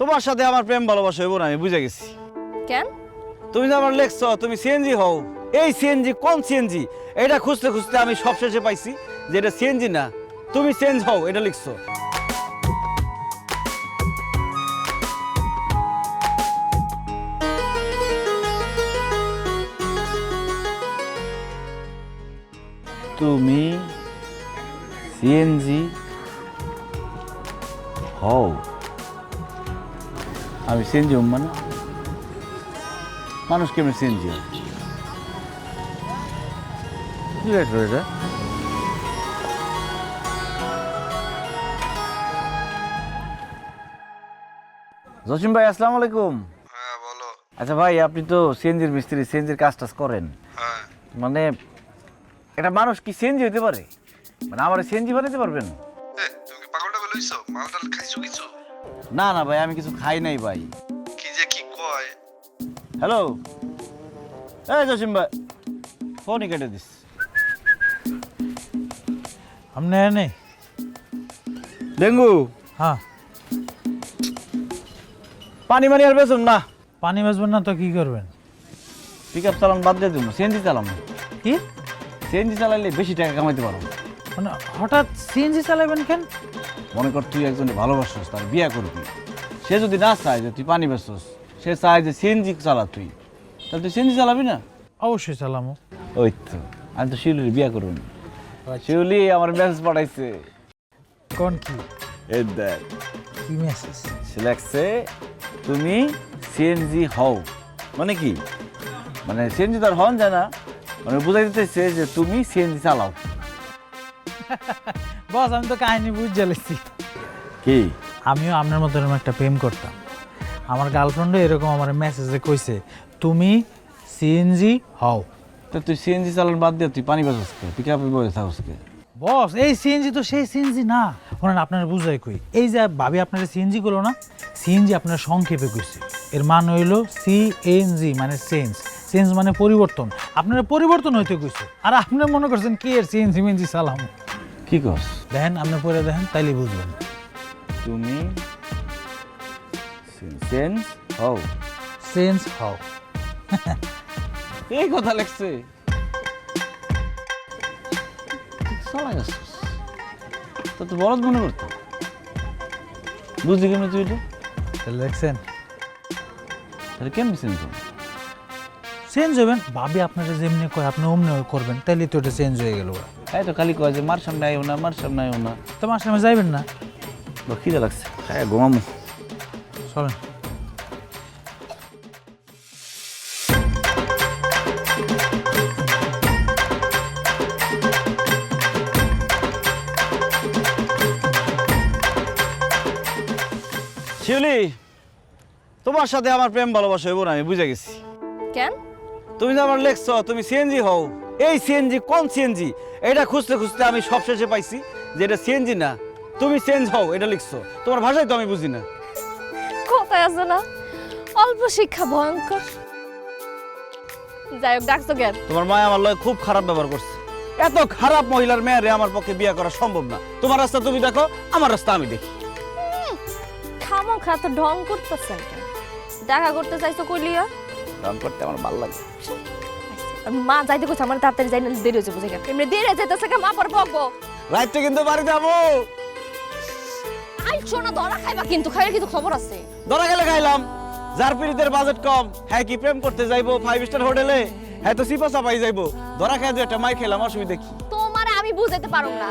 তোমার সাথে আমার প্রেম ভালোবাসা হইব না আমি বুঝে গেছি। কেন? তুমি যে আমার লেখছ তুমি সিএনজি হও। এই সিএনজি কোন সিএনজি এটা খুঁজতে খুঁজতে আমি সবশেষে পাইছি যে এটা সিএনজি না। তুমি চেঞ্জ হও এটা লিখছো। তুমি সিএনজি হও। আমি সিএনজি হম মানে মানুষ কেমন সিএনজি লেখলো জসিম ভাই আসসালামু আলাইকুম। হ্যাঁ বলো। আচ্ছা ভাই আপনি তো সিএনজির মিস্ত্রি সিএনজির কাজ টাজ করেন। হ্যাঁ। মানে এটা মানুষ কি সিএনজি হতে পারে? মানে আমার সিএনজি বানাতে পারবেন? তুমি পাগলটা বলেছ মালটাল খাইছো কিছু? না না ভাই আমি কিছু খাই নাই ভাই কি যে কি কয় হ্যালো এই জসিম ভাই ফোনই কেটে দিস हमने है नहीं ডেঙ্গু हाँ পানি মানি আর বেসুন না পানি বেচবেন না তো কি করবেন পিক আপ চালান বাদ দিয়ে দিব সিএনজি চালাম কি সিএনজি চালাইলে বেশি টাকা কামাইতে পারো মানে হঠাৎ সিএনজি চালাবেন কেন মনে কর তুই একজন ভালোবাসছিস তার বিয়ে করবি সে যদি না চায় যে তুই পানি বেচছিস সে চায় যে সিএনজি চালা তুই। তাহলে তুই সিএনজি চালাবি না? অবশ্যই চালামো। ওই তো আমি তো শিউলির বিয়ে করব শিউলি আমার মেসেজ পাঠাইছে। কোন কি? এই দেখ। কি মেসেজ সে লেখছে তুমি সিএনজি হও। মানে কি? মানে সিএনজি তো আর হন যায় না। মানে বুঝাই দিতেছে যে তুমি সিএনজি চালাও। বস আমি তো কাহিনী বুঝে লেছি। কি? আমিও আপনার মতো এরকম একটা প্রেম করতাম। আমার গার্লফ্রেন্ডও এরকম আমার মেসেজে কইছে তুমি সিএনজি হও। তো তুই সিএনজি চালান বাদ দিয়ে তুই পানি বেচস কে? পিক আপে বসে থাকস কে? বস এই সিএনজি তো সেই সিএনজি না। শোনেন আপনার বুঝাই কই এই যে ভাবি আপনার সিএনজি করল না সিএনজি আপনার সংক্ষেপে কইছে। এর মান হইল সিএনজি মানে চেঞ্জ চেঞ্জ মানে পরিবর্তন। আপনার পরিবর্তন হইতে কইছে। আর আপনার মনে করছেন কি এর সিএনজি মেনজি সালাম কি কস? দেখেন আপনি পরে দেখেন তাইলে বুঝবেন। তুমি চেঞ্জ হও। চেঞ্জ হও। এই কথা লেখছে। চালা গেছিস তো তো বলদ মনে করতো। বুঝলি কেমন তুই এটা? তাহলে তাহলে কেমন চেঞ্জ হও চেঞ্জ হবেন ভাবি আপনারা যেমনি কয় আপনি অমনি করবেন তাইলে তো এটা চেঞ্জ হয়ে গেল। তাই তো খালি কয় যে মার সামনে আইও না মার সামনে আইও না। তোমার সামনে যাইবেন না? খিদে লাগছে। হ্যাঁ ঘুমামু। চলেন। শিউলি তোমার সাথে আমার প্রেম ভালোবাসা হইব না আমি বুঝে গেছি। কেন? তুমি যে আমার লেখছ তুমি সিএনজি হও। এই সিএনজি কোন সিএনজি এটা খুঁজতে খুঁজতে আমি সবশেষে পাইছি যে এটা সিএনজি না। তুমি চেঞ্জ হও এটা লিখছো। তোমার ভাষাই তো আমি বুঝি না। কোথায় আছে না অল্প শিক্ষা ভয়ঙ্কর। যাই হোক ডাকছো কেন? তোমার মা আমার লয় খুব খারাপ ব্যবহার করছে। এত খারাপ মহিলার মেয়েরে আমার পক্ষে বিয়ে করা সম্ভব না। তোমার রাস্তা তুমি দেখো আমার রাস্তা আমি দেখি। খামো খা তো ঢং করতেছেন কেন? দেখা করতে চাইছো কইলিয়া রং করতে আমার ভালো লাগে। আর মা যাইতে কইছে আমার তাড়াতাড়ি যাই না দেরি হচ্ছে বুঝে গেল এমনি দেরি হয়ে যাইতেছে মা পর বকবো। রাইতে কিন্তু বাড়ি যাব। আই শোনা ধরা খাইবা কিন্তু খাইলে কিন্তু খবর আছে। ধরা গেলে খাইলাম। যার পিড়িতের বাজেট কম হ্যাঁ কি প্রেম করতে যাইবো ফাইভ স্টার হোটেলে? হ্যাঁ তো সিপা চাপাই যাইবো। ধরা খাই একটা মাই খেলাম অসুবিধা কি? তোমারে আমি বুঝাইতে পারো না।